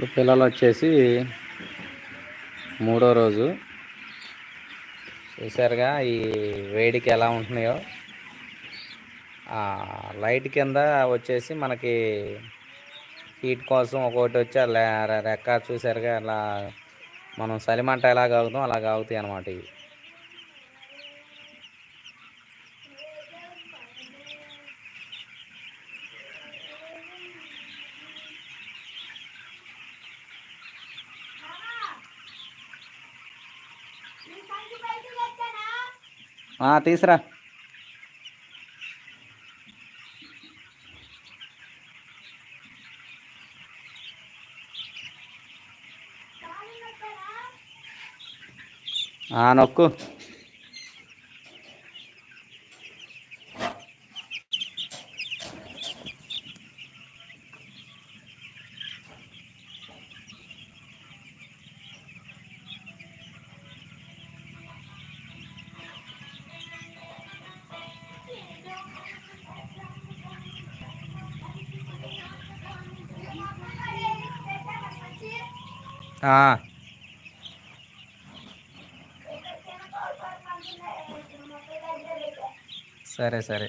ఇప్పుడు పిల్లలు వచ్చేసి మూడో రోజు. చూసారుగా ఈ వేడికి ఎలా ఉంటున్నాయో. లైట్ కింద వచ్చేసి మనకి హీట్ కోసం ఒకటి వచ్చి ఆ రెక్క చూసారుగా అలా మనం సలిమంట ఎలా కాగుతాం అలా కాగుతాయి అన్నమాట ఇవి. తీసురా. నొక్కు. సరే సరే.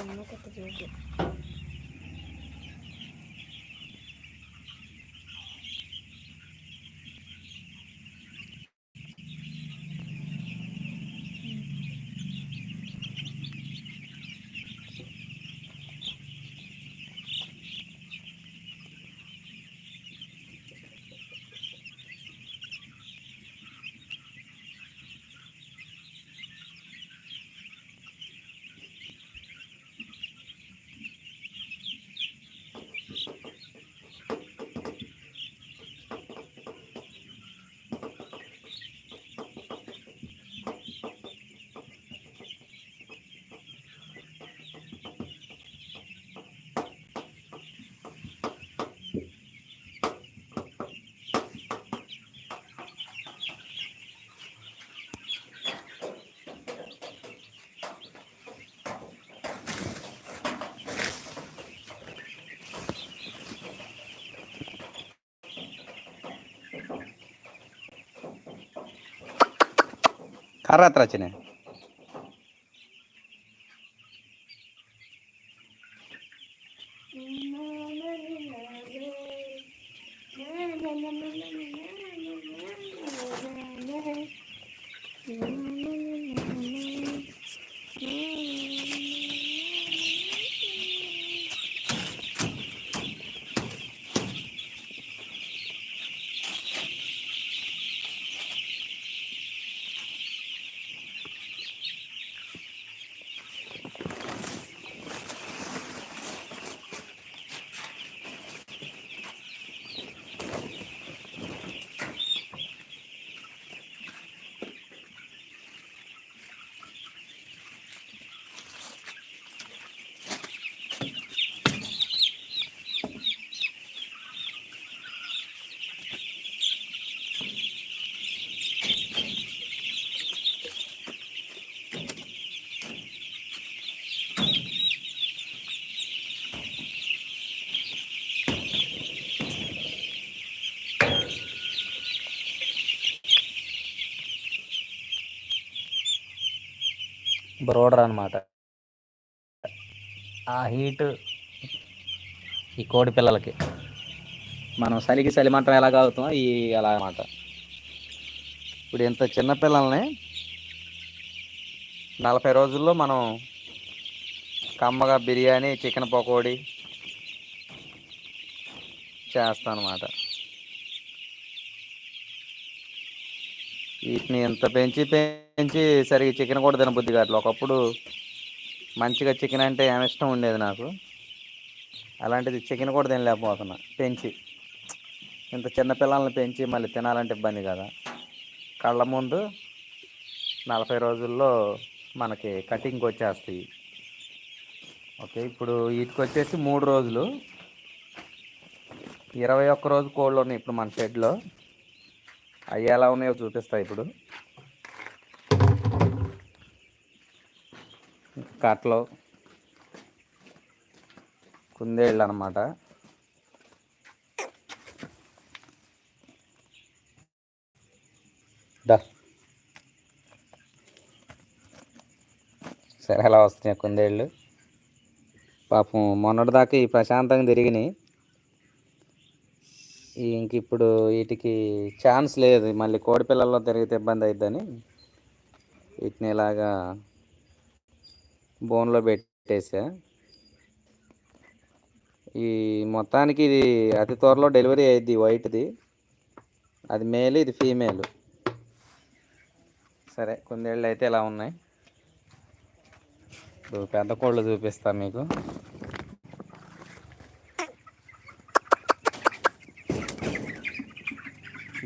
എന്നൊക്കെ ചോദിക്കും ಯಾರ ಹತ್ರ ಹಚ್ಚಿನಿ Mm-hmm. బ్రోడర్ అనమాట ఆ హీట్ ఈ కోడి పిల్లలకి. మనం చలికి చలిమంటం ఎలా కాగుతామో ఈ అలా అనమాట ఇప్పుడు ఇంత చిన్న పిల్లల్ని నలభై రోజుల్లో మనం కమ్మగా బిర్యానీ చికెన్ పకోడీ చేస్తాను అనమాట వీటిని ఇంత పెంచి పెంచి సరిగ్గా చికెన్ కూడా తినబుద్ధి కావట్లేదు ఒకప్పుడు మంచిగా చికెన్ అంటే ఏమి ఇష్టం ఉండేది నాకు. అలాంటిది చికెన్ కూడా తినలేకపోతున్నా. పెంచి. ఇంత చిన్న పిల్లల్ని పెంచి మళ్ళీ తినాలంటే ఇబ్బంది కదా. కళ్ళ ముందు నలభై రోజుల్లో మనకి కటింగ్కి వచ్చేస్తాయి. ఓకే ఇప్పుడు వీటికి వచ్చేసి మూడు రోజులు. ఇరవై ఒక్క రోజు కోళ్ళు ఉన్నాయి ఇప్పుడు మన షెడ్లో. అవి ఎలా ఉన్నాయో చూపిస్తాయి ఇప్పుడు. కట్టలు కుందేళ్ళు అనమాట సరే అలా వస్తున్నాయి కుందేళ్ళు. పాపం మొన్నటిదాకా ఈ ప్రశాంతంగా తిరిగినాయి. ఇంక ఇప్పుడు వీటికి ఛాన్స్ లేదు. మళ్ళీ కోడి పిల్లల్లో తిరిగితే ఇబ్బంది అవుతుందని వీటిని ఇలాగా బోన్లో పెట్టేసా. ఈ మొత్తానికి ఇది అతి త్వరలో డెలివరీ అయ్యిద్ది వైట్ది. అది మేల్ ఇది ఫీమేల్. సరే కొందేళ్ళు అయితే ఇలా ఉన్నాయి. ఇప్పుడు పెద్ద కోళ్ళు చూపిస్తా మీకు.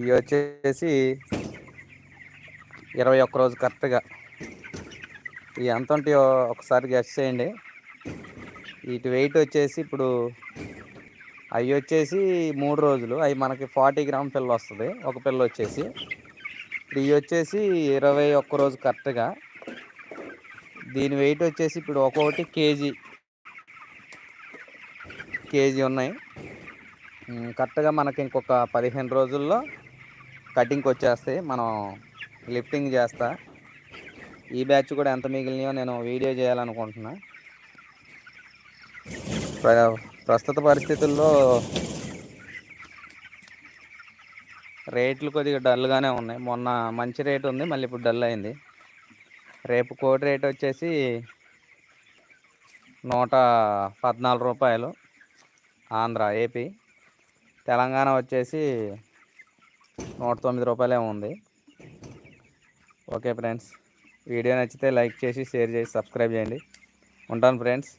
ఇవి వచ్చేసి ఇరవై ఒక్క రోజు కరెక్ట్గా. ఇవి ఎంత ఉంటాయో ఒకసారి గెస్ట్ చేయండి. వీటి వెయిట్ వచ్చేసి ఇప్పుడు అవి వచ్చేసి మూడు రోజులు. అవి మనకి ఫార్టీ గ్రామ్ పిల్ల వస్తుంది. ఒక పిల్ల వచ్చేసి. ఇప్పుడు ఇవి వచ్చేసి ఇరవై ఒక్క రోజు కరెక్ట్గా. దీని వెయిట్ వచ్చేసి ఇప్పుడు ఒక్కొక్కటి కేజీ. కేజీ ఉన్నాయి. కరెక్ట్గా మనకి ఇంకొక పదిహేను రోజుల్లో కటింగ్కి వచ్చేస్తాయి మనం లిఫ్టింగ్ చేస్తా. ఈ బ్యాచ్ కూడా ఎంత మిగిలినాయో నేను వీడియో చేయాలనుకుంటున్నా. ప్ర- ప్రస్తుత పరిస్థితుల్లో రేట్లు కొద్దిగా డల్గానే ఉన్నాయి. మొన్న మంచి రేట్ ఉంది మళ్ళీ ఇప్పుడు డల్ అయింది. రేపు కోటి రేట్ వచ్చేసి నూట పద్నాలుగు రూపాయలు ఆంధ్ర ఏపీ. తెలంగాణ వచ్చేసి నూట తొమ్మిది రూపాయలే ఉంది. Okay friends. వీడియో నచ్చితే లైక్ చేసి షేర్ చేసి సబ్స్క్రైబ్ చేయండి. ఉంటాను ఫ్రెండ్స్.